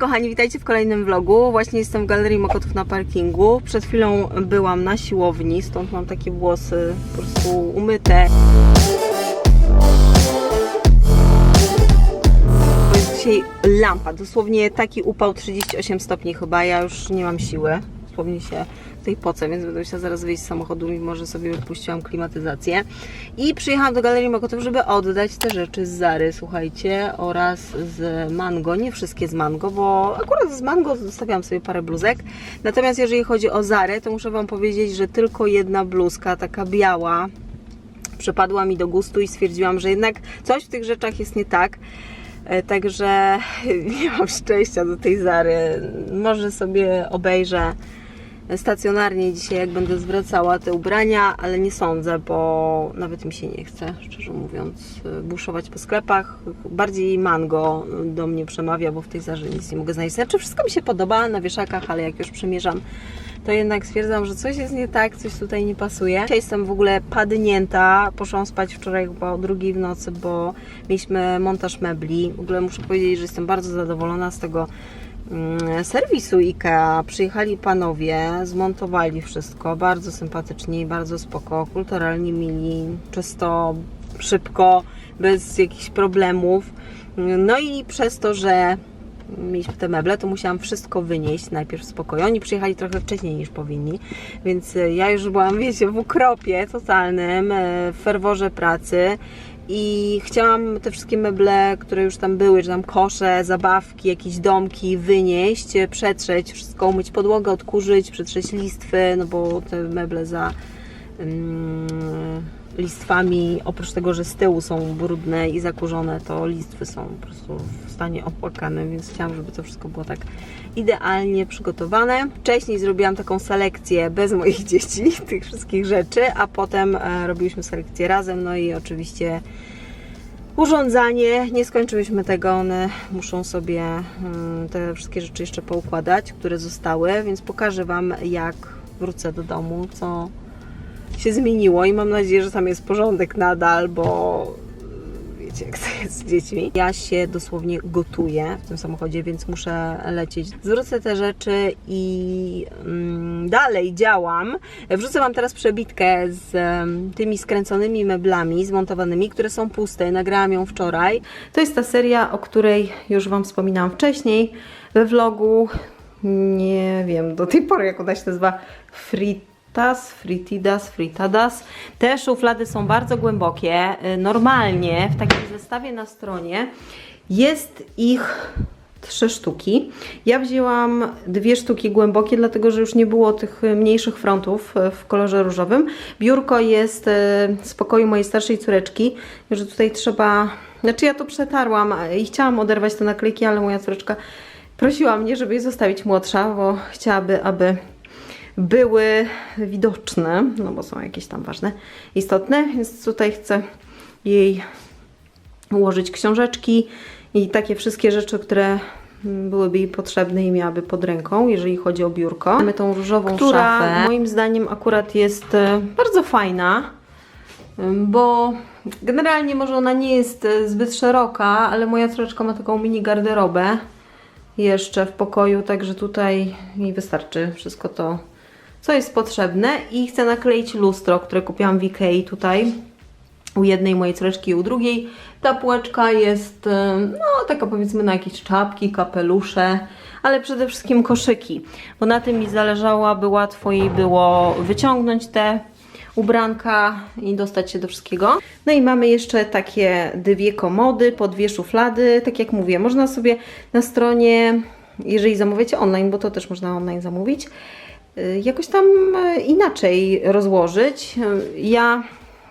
kochani, witajcie w kolejnym vlogu. Właśnie jestem w Galerii Mokotów na parkingu. Przed chwilą byłam na siłowni, stąd mam takie włosy po prostu umyte. To jest dzisiaj lampa, dosłownie taki upał 38 stopni chyba, ja już nie mam siły. Dosłownie się tej poce, więc będę musiała zaraz wyjść z samochodu, mimo że sobie puściłam klimatyzację. I przyjechałam do Galerii Mokotów, żeby oddać te rzeczy z Zary, słuchajcie, oraz z Mango. Nie wszystkie z Mango, bo akurat z Mango zostawiałam sobie parę bluzek. Natomiast jeżeli chodzi o Zarę, to muszę Wam powiedzieć, że tylko jedna bluzka, taka biała, przypadła mi do gustu i stwierdziłam, że jednak coś w tych rzeczach jest nie tak. E, Także nie mam szczęścia do tej Zary. Może sobie obejrzę stacjonarnie dzisiaj, jak będę zwracała te ubrania, ale nie sądzę, bo nawet mi się nie chce, szczerze mówiąc, e, buszować po sklepach. Bardziej mango do mnie przemawia, bo w tej Zarze nic nie mogę znaleźć. Znaczy, wszystko mi się podoba na wieszakach, ale jak już przymierzam to jednak stwierdzam, że coś jest nie tak, coś tutaj nie pasuje. Dzisiaj jestem w ogóle padnięta. Poszłam spać wczoraj chyba o drugiej w nocy, bo mieliśmy montaż mebli. W ogóle muszę powiedzieć, że jestem bardzo zadowolona z tego serwisu IKEA. Przyjechali panowie, zmontowali wszystko, bardzo sympatyczni, bardzo spoko, kulturalnie mili, czysto, szybko, bez jakichś problemów. No i przez to, że mieliśmy te meble, to musiałam wszystko wynieść najpierw z pokoju. Oni przyjechali trochę wcześniej niż powinni, więc ja już byłam, wiecie, w ukropie totalnym, e, w ferworze pracy i chciałam te wszystkie meble, które już tam były, czy tam kosze, zabawki, jakieś domki wynieść, przetrzeć wszystko, umyć podłogę, odkurzyć, przetrzeć listwy, no bo te meble za mm, listwami, oprócz tego, że z tyłu są brudne i zakurzone, to listwy są po prostu w stanie opłakanym, więc chciałam, żeby to wszystko było tak idealnie przygotowane. Wcześniej zrobiłam taką selekcję bez moich dzieci, tych wszystkich rzeczy, a potem e, robiliśmy selekcję razem, no i oczywiście urządzanie, nie skończyłyśmy tego, one muszą sobie mm, te wszystkie rzeczy jeszcze poukładać, które zostały, więc pokażę Wam jak wrócę do domu, co się zmieniło i mam nadzieję, że tam jest porządek nadal, bo wiecie jak to jest z dziećmi. Ja się dosłownie gotuję w tym samochodzie, więc muszę lecieć. Zwrócę te rzeczy i mm, dalej działam. Wrzucę Wam teraz przebitkę z tymi skręconymi meblami zmontowanymi, które są puste. Nagrałam ją wczoraj. To jest ta seria, o której już Wam wspominałam wcześniej we vlogu. Nie wiem do tej pory, jak ona się nazywa. Free Tas, fritidas, fritadas. Te szuflady są bardzo głębokie. Y, Normalnie w takim zestawie na stronie jest ich trzy sztuki. Ja wzięłam dwie sztuki głębokie, dlatego że już nie było tych mniejszych frontów y, w kolorze różowym. Biurko jest y, z pokoju mojej starszej córeczki, że tutaj trzeba... Znaczy ja to przetarłam i chciałam oderwać te naklejki, ale moja córeczka prosiła mnie, żeby je zostawić młodsza, bo chciałaby, aby były widoczne, no bo są jakieś tam ważne, istotne, więc tutaj chcę jej ułożyć książeczki i takie wszystkie rzeczy, które byłyby jej potrzebne i miałaby pod ręką, jeżeli chodzi o biurko. Mamy tą różową która szafę. moim zdaniem akurat jest e, bardzo fajna, bo generalnie może ona nie jest e, zbyt szeroka, ale moja córeczka ma taką mini garderobę jeszcze w pokoju, także tutaj mi wystarczy wszystko to, co jest potrzebne i chcę nakleić lustro, które kupiłam w Ikei tutaj u jednej mojej córeczki i u drugiej. Ta półeczka jest e, no taka powiedzmy na jakieś czapki, kapelusze, ale przede wszystkim koszyki, bo na tym mi zależało, aby łatwo jej było wyciągnąć te ubranka i dostać się do wszystkiego. No i mamy jeszcze takie dwie komody, po dwie szuflady. Tak jak mówię, można sobie na stronie, jeżeli zamawiacie online, bo to też można online zamówić, y, jakoś tam y, inaczej rozłożyć. Y, Ja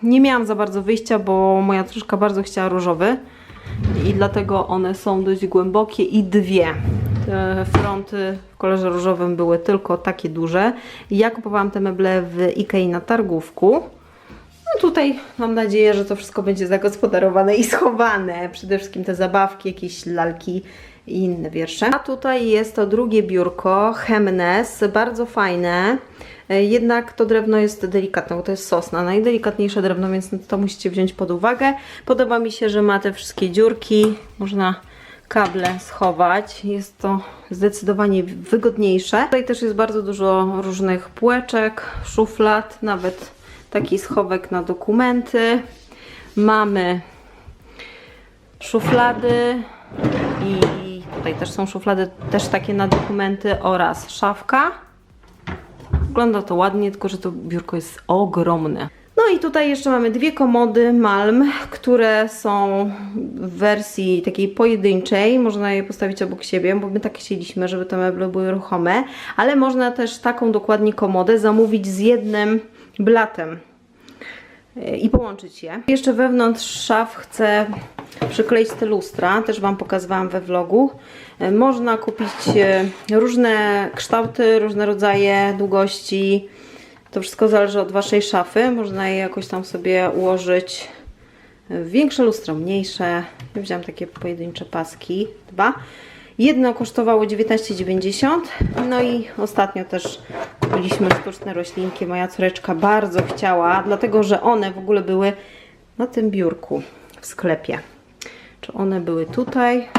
nie miałam za bardzo wyjścia, bo moja troszkę bardzo chciała różowy i dlatego one są dość głębokie i dwie. Te fronty w kolorze różowym były tylko takie duże. Ja kupowałam te meble w Ikei na targówku. Tutaj mam nadzieję, że to wszystko będzie zagospodarowane i schowane. Przede wszystkim te zabawki, jakieś lalki i inne wiersze. A tutaj jest to drugie biurko, Hemnes, bardzo fajne. E, Jednak to drewno jest delikatne, bo to jest sosna, najdelikatniejsze drewno, więc to musicie wziąć pod uwagę. Podoba mi się, że ma te wszystkie dziurki, można kable schować. Jest to zdecydowanie wygodniejsze. Tutaj też jest bardzo dużo różnych półeczek, szuflad, nawet taki schowek na dokumenty. Mamy szuflady i tutaj też są szuflady też takie na dokumenty oraz szafka. Wygląda to ładnie, tylko że to biurko jest ogromne. No i tutaj jeszcze mamy dwie komody Malm, które są w wersji takiej pojedynczej. Można je postawić obok siebie, bo my tak chcieliśmy, żeby te meble były ruchome, ale można też taką dokładnie komodę zamówić z jednym blatem i połączyć je. Jeszcze wewnątrz szaf chcę przykleić te lustra, też Wam pokazywałam we vlogu. E, Można kupić e, różne kształty, różne rodzaje, długości. To wszystko zależy od Waszej szafy. Można je jakoś tam sobie ułożyć. E, Większe lustro, mniejsze. Ja wziąłam takie pojedyncze paski, dwa. Jedno kosztowało 19,90. No i ostatnio też kupiliśmy sztuczne roślinki. Moja córeczka bardzo chciała, dlatego że one w ogóle były na tym biurku w sklepie. Czy one były tutaj?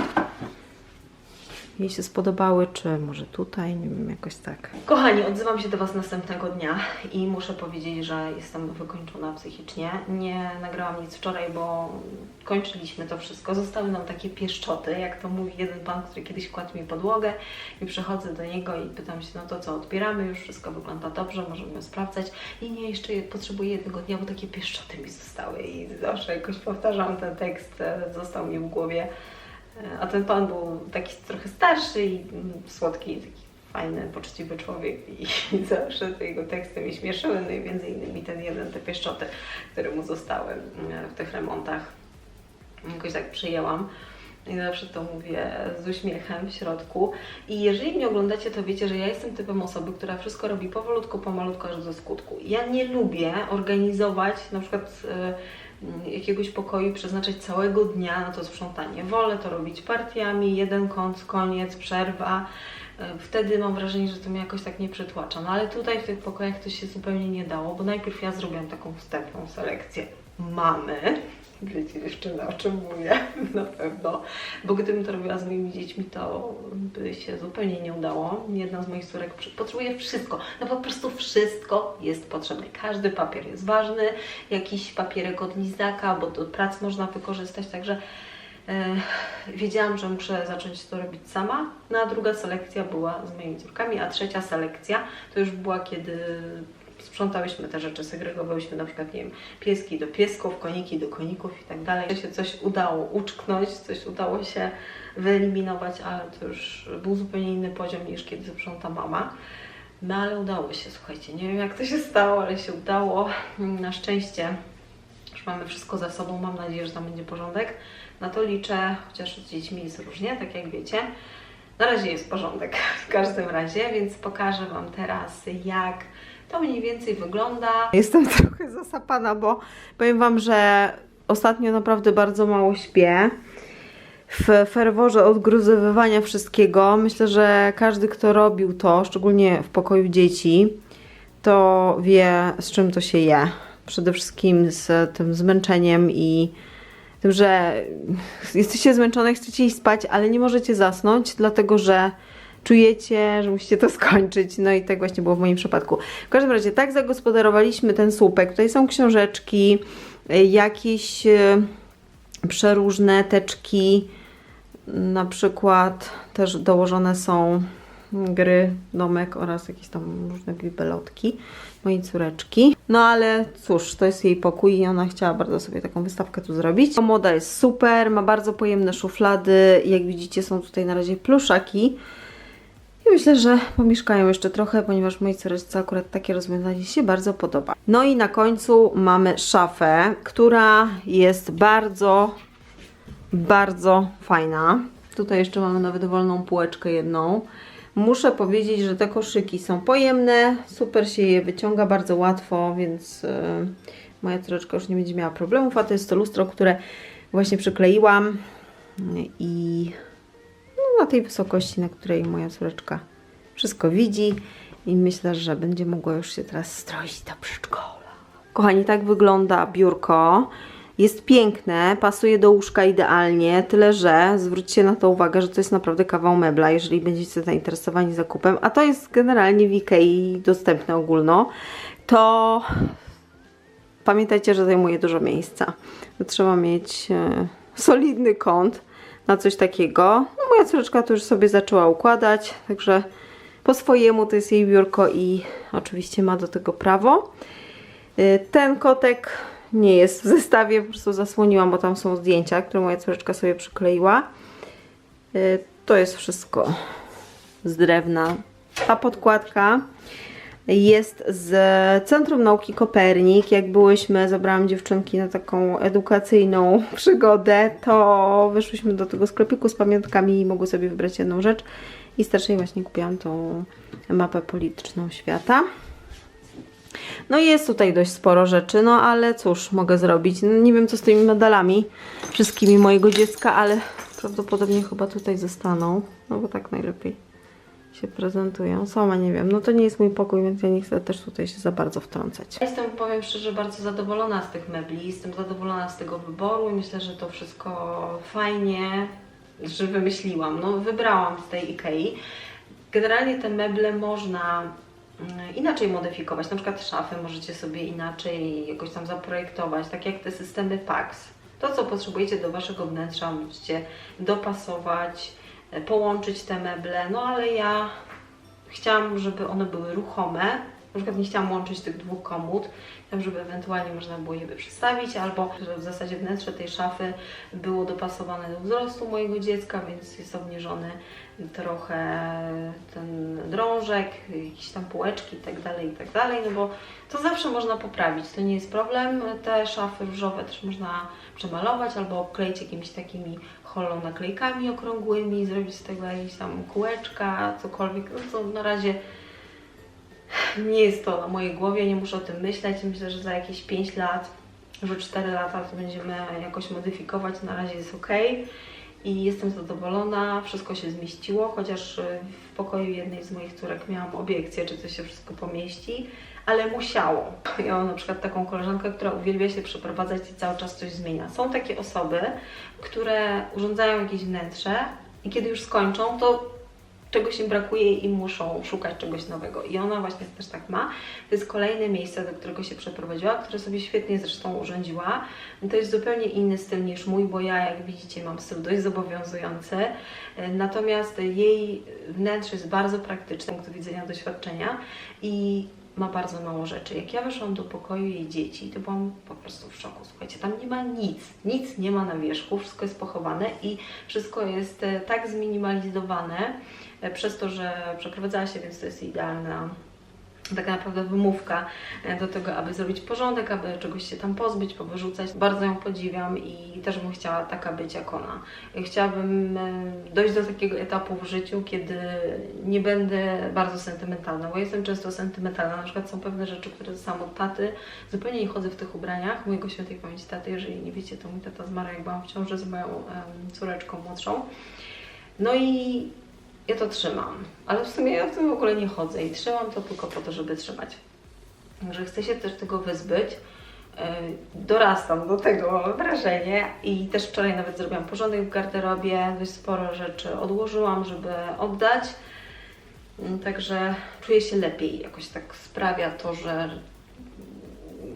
Jej się spodobały, czy może tutaj? Nie wiem, jakoś tak. Kochani, odzywam się do Was następnego dnia i muszę powiedzieć, że jestem wykończona psychicznie. Nie nagrałam nic wczoraj, bo kończyliśmy to wszystko. Zostały nam takie pieszczoty, jak to mówi jeden pan, który kiedyś kładł mi podłogę i przychodzę do niego i pytam się, no to co, odbieramy już, wszystko wygląda dobrze, możemy sprawdzać. I nie, jeszcze je- potrzebuję jednego dnia, bo takie pieszczoty mi zostały i zawsze jakoś powtarzam ten tekst, e, został mi w głowie. A ten pan był taki trochę starszy i mm, słodki, taki fajny, poczciwy człowiek i, zawsze te jego teksty mnie śmieszyły, no i między innymi ten jeden, te pieszczoty, które mu zostały mm, w tych remontach. Jakoś tak przyjęłam. I zawsze to mówię z uśmiechem w środku. I jeżeli mnie oglądacie, to wiecie, że ja jestem typem osoby, która wszystko robi powolutku, pomalutku, aż do skutku. Ja nie lubię organizować na przykład m, jakiegoś pokoju, przeznaczać całego dnia na to sprzątanie. Wolę to robić partiami, jeden kąt, koniec, przerwa. E, Wtedy mam wrażenie, że to mnie jakoś tak nie przytłacza. No ale tutaj w tych pokojach to się zupełnie nie dało, bo najpierw ja zrobiłam taką wstępną selekcję mamy. Wiecie dziewczyny, o czym mówię, na pewno. Bo gdybym to robiła z moimi dziećmi, to by się zupełnie nie udało. Jedna z moich córek potrzebuje wszystko. No po prostu wszystko jest potrzebne. Każdy papier jest ważny. Jakiś papierek od lizaka, bo do prac można wykorzystać. Także e, wiedziałam, że muszę zacząć to robić sama. No a druga selekcja była z moimi córkami, a trzecia selekcja to już była, kiedy sprzątałyśmy te rzeczy, segregowałyśmy na przykład, nie wiem, pieski do piesków, koniki do koników i tak dalej. Się coś udało uczknąć, coś udało się wyeliminować, ale to już był zupełnie inny poziom niż kiedy sprząta mama. No ale udało się, słuchajcie, nie wiem jak to się stało, ale się udało. Na szczęście już mamy wszystko za sobą, mam nadzieję, że tam będzie porządek. Na to liczę, chociaż z dziećmi jest różnie, tak jak wiecie. Na razie jest porządek w każdym razie, więc pokażę Wam teraz, jak to mniej więcej wygląda. Jestem trochę zasapana, bo powiem Wam, że ostatnio naprawdę bardzo mało śpię. W ferworze odgruzowywania wszystkiego, myślę, że każdy, kto robił to, szczególnie w pokoju dzieci, to wie, z czym to się je. Przede wszystkim z tym zmęczeniem i tym, że jesteście zmęczone, chcecie iść spać, ale nie możecie zasnąć, dlatego że czujecie, że musicie to skończyć. No i tak właśnie było w moim przypadku. W każdym razie tak zagospodarowaliśmy ten słupek. Tutaj są książeczki, jakieś y, przeróżne teczki, na przykład też dołożone są gry, domek oraz jakieś tam różne bibelotki mojej córeczki. No ale cóż, to jest jej pokój i ona chciała bardzo sobie taką wystawkę tu zrobić. Moda jest super, ma bardzo pojemne szuflady. Jak widzicie są tutaj na razie pluszaki. I myślę, że pomieszkają jeszcze trochę, ponieważ mojej córeczce akurat takie rozwiązanie się bardzo podoba. No i na końcu mamy szafę, która jest bardzo, bardzo fajna. Tutaj jeszcze mamy nawet wolną półeczkę jedną. Muszę powiedzieć, że te koszyki są pojemne, super się je wyciąga bardzo łatwo, więc yy, moja córeczka już nie będzie miała problemów, a to jest to lustro, które właśnie przykleiłam i no, na tej wysokości, na której moja córeczka wszystko widzi i myślę, że będzie mogła już się teraz stroić do przedszkola. Kochani, tak wygląda biurko. Jest piękne, pasuje do łóżka idealnie, tyle że zwróćcie na to uwagę, że to jest naprawdę kawał mebla, jeżeli będziecie zainteresowani zakupem, a to jest generalnie w Ikei dostępne ogólno, to pamiętajcie, że zajmuje dużo miejsca. Trzeba mieć e, solidny kąt na coś takiego. No, moja córeczka to już sobie zaczęła układać, także po swojemu to jest jej biurko i oczywiście ma do tego prawo. Y, Ten kotek nie jest w zestawie, po prostu zasłoniłam, bo tam są zdjęcia, które moja córeczka sobie przykleiła. Y, To jest wszystko z drewna. Ta podkładka jest z Centrum Nauki Kopernik. Jak byłyśmy, zabrałam dziewczynki na taką edukacyjną przygodę, to wyszłyśmy do tego sklepiku z pamiątkami i mogły sobie wybrać jedną rzecz. I starszej właśnie kupiłam tą mapę polityczną świata. No jest tutaj dość sporo rzeczy, no ale cóż mogę zrobić. No, nie wiem co z tymi medalami wszystkimi mojego dziecka, ale prawdopodobnie chyba tutaj zostaną, no bo tak najlepiej się prezentują. Sama nie wiem, no to nie jest mój pokój, więc ja nie chcę też tutaj się za bardzo wtrącać. Jestem, powiem szczerze, bardzo zadowolona z tych mebli, jestem zadowolona z tego wyboru i myślę, że to wszystko fajnie, że wymyśliłam. No wybrałam z tej Ikei. Generalnie te meble można inaczej modyfikować. Na przykład szafy możecie sobie inaczej jakoś tam zaprojektować, tak jak te systemy PAX. To, co potrzebujecie do Waszego wnętrza, możecie dopasować, e, połączyć te meble, no ale ja chciałam, żeby one były ruchome. Na przykład nie chciałam łączyć tych dwóch komód, chciałam, żeby ewentualnie można było je przestawić, albo że w zasadzie wnętrze tej szafy było dopasowane do wzrostu mojego dziecka, więc jest obniżony trochę ten drążek, jakieś tam półeczki itd., itd., no bo to zawsze można poprawić, to nie jest problem. Te szafy różowe też można przemalować albo obkleić jakimiś takimi holą naklejkami okrągłymi, zrobić z tego jakieś tam kółeczka, cokolwiek. No to na razie nie jest to na mojej głowie, nie muszę o tym myśleć. Myślę, że za jakieś 5 lat, już 4 lata to będziemy jakoś modyfikować. Na razie jest ok i jestem zadowolona. Wszystko się zmieściło, chociaż y, w pokoju jednej z moich córek miałam obiekcję, czy to się wszystko pomieści, ale musiało. Ja mam na przykład taką koleżankę, która uwielbia się przeprowadzać i cały czas coś zmienia. Są takie osoby, które urządzają jakieś wnętrze i kiedy już skończą, to czegoś im brakuje i muszą szukać czegoś nowego. I ona właśnie też tak ma. To jest kolejne miejsce, do którego się przeprowadziła, które sobie świetnie zresztą urządziła. To jest zupełnie inny styl niż mój, bo ja, jak widzicie, mam styl dość zobowiązujący. Natomiast jej wnętrze jest bardzo praktyczne z punktu widzenia doświadczenia i ma bardzo mało rzeczy. Jak ja weszłam do pokoju jej dzieci, to byłam po prostu w szoku. Słuchajcie, tam nie ma nic, nic nie ma na wierzchu, wszystko jest pochowane i wszystko jest e, tak zminimalizowane przez to, że przeprowadzała się, więc to jest idealna tak naprawdę wymówka e, do tego, aby zrobić porządek, aby czegoś się tam pozbyć, powyrzucać. Bardzo ją podziwiam i też bym chciała taka być jak ona. Chciałabym e, dojść do takiego etapu w życiu, kiedy nie będę bardzo sentymentalna, bo jestem często sentymentalna. Na przykład są pewne rzeczy, które dostałam od taty. Zupełnie nie chodzę w tych ubraniach mojego świętej pamięci taty. Jeżeli nie wiecie, to mój tata zmarł, jak byłam w ciąży z moją em, córeczką młodszą. No i ja to trzymam, ale w sumie ja w tym w ogóle nie chodzę i trzymam to tylko po to, żeby trzymać. Że chcę się też tego wyzbyć. Yy, Dorastam do tego, mam wrażenie. I też wczoraj nawet zrobiłam porządek w garderobie, dość sporo rzeczy odłożyłam, żeby oddać. Także czuję się lepiej. Jakoś tak sprawia to, że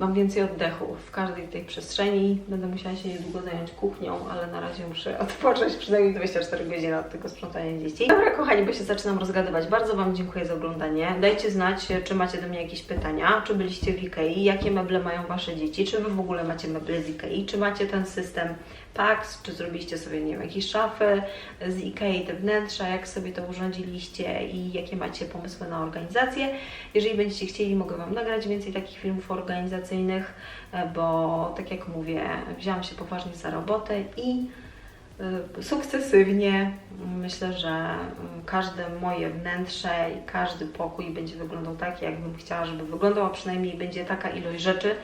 mam więcej oddechu w każdej tej przestrzeni. Będę musiała się niedługo zająć kuchnią, ale na razie muszę odpocząć przynajmniej 24 godziny od tego sprzątania dzieci. Dobra, kochani, bo się zaczynam rozgadywać. Bardzo Wam dziękuję za oglądanie. Dajcie znać, czy macie do mnie jakieś pytania, czy byliście w Ikei, jakie meble mają Wasze dzieci, czy Wy w ogóle macie meble z Ikei, czy macie ten system PAX, czy zrobiliście sobie, nie wiem, jakieś szafy z Ikei, te wnętrza, jak sobie to urządziliście i jakie macie pomysły na organizację. Jeżeli będziecie chcieli, mogę Wam nagrać więcej takich filmów organizacyjnych, e, bo tak jak mówię, wzięłam się poważnie za robotę i y, sukcesywnie myślę, że y, każde moje wnętrze i każdy pokój będzie wyglądał tak, jakbym chciała, żeby wyglądał, a przynajmniej będzie taka ilość rzeczy,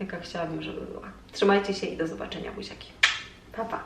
jaka chciałabym, żeby była. Trzymajcie się i do zobaczenia, buziaki. Pa, pa.